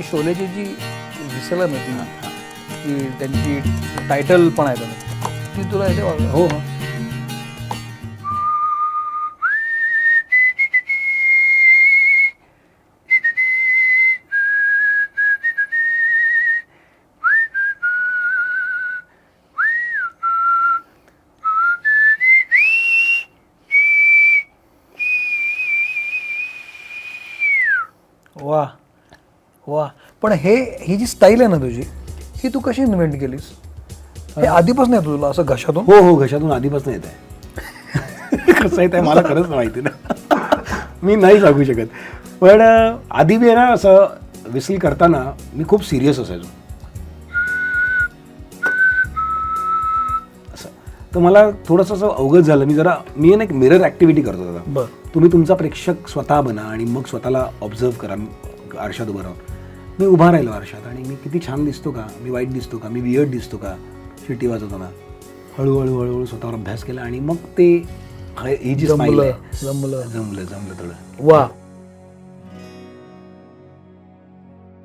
ती शोलेची जी दिसला ना ती ती त्यांची टायटल पण आहे त्यांना ती तुला येते वाजवायला? हो, हो वा वा. पण हे ही जी स्टाईल आहे ना तुझी ही तू कशी इन्व्हेंट केलीस? हे आधीपासून येतो तुला असं घशातून? हो हो घशातून आधीपासून येत आहे कसं येत आहे मला खरंच माहिती नाही. मी नाही सांगू शकत. पण आधी मी आहे ना असं विसील करताना मी खूप सिरियस असायचो. असं. तर मला थोडंसं असं अवगत झालं. मी जरा मी ना एक मिरर ॲक्टिव्हिटी करतो दादा. तुम्ही तुमचा प्रेक्षक स्वतः बना आणि मग स्वतःला ऑब्झर्व करा. आरशात उभं राहून. मी उभा राहिलो आरशात आणि मी किती छान दिसतो का? मी वाईट दिसतो का? मी वियर्ड दिसतो का? शिट्टी वाजवताना हळूहळू हळूहळू स्वतःवर अभ्यास केला आणि मग ते ह- जी जमलं जमलं. जमलं जमलं थोडं. वा.